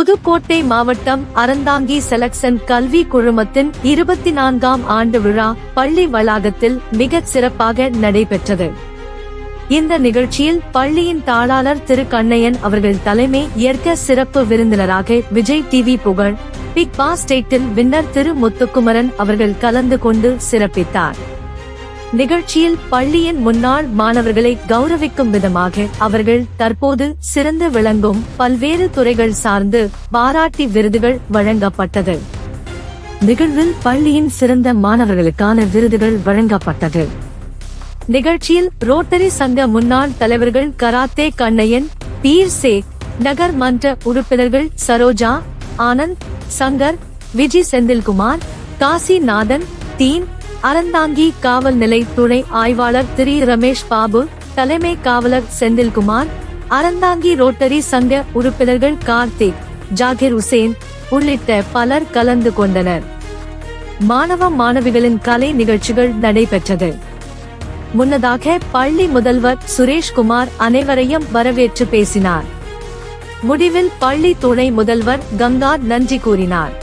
புதுக்கோட்டை மாவட்டம் அறந்தாங்கி செலக்சன் கல்வி குழுமத்தின் இருபத்தி நான்காம் ஆண்டு விழா பள்ளி வளாகத்தில் மிகச் சிறப்பாக நடைபெற்றது. இந்த நிகழ்ச்சியில் பள்ளியின் தாளாளர் திரு கண்ணையன் அவர்கள் தலைமை ஏற்க சிறப்பு விருந்தினராக விஜய் டிவி புகழ் பிக் பாஸ் டேட்டில் வின்னர் திரு முத்துக்குமரன் அவர்கள் கலந்து கொண்டு சிறப்பித்தார். நிகழ்ச்சியில் பள்ளியின் முன்னாள் மாணவர்களை கௌரவிக்கும் விதமாக அவர்கள் தற்போது சிறந்து விளங்கும் பல்வேறு துறைகள் சார்ந்து பாராட்டி விருதுகள் வழங்கப்பட்டது. நிகழ்வில் பள்ளியின் சிறந்த மாணவர்களுக்கான விருதுகள் வழங்கப்பட்டது. நிகழ்ச்சியில் ரோட்டரி சங்க முன்னாள் தலைவர்கள் கராத்தே கண்ணையன் பீர் சேக் நகர் மன்ற உறுப்பினர்கள் சரோஜா ஆனந்த் சங்கர் விஜி செந்தில்குமார் காசிநாதன் தீன் அறந்தாங்கி காவல் நிலை துணை ஆய்வாளர் திரு ரமேஷ் பாபு தலைமை காவலர் செந்தில்குமார் அறந்தாங்கி ரோட்டரி சங்க உறுப்பினர்கள் கார்த்திக் ஜாகிர் உசேன் உள்ளிட்ட பலர் கலந்து கொண்டனர். மாணவ மாணவிகளின் கலை நிகழ்ச்சிகள் நடைபெற்றது. முன்னதாக பள்ளி முதல்வர் சுரேஷ்குமார் அனைவரையும் வரவேற்று பேசினார். முடிவில் பள்ளி துணை முதல்வர் கங்கா நன்றி கூறினார்.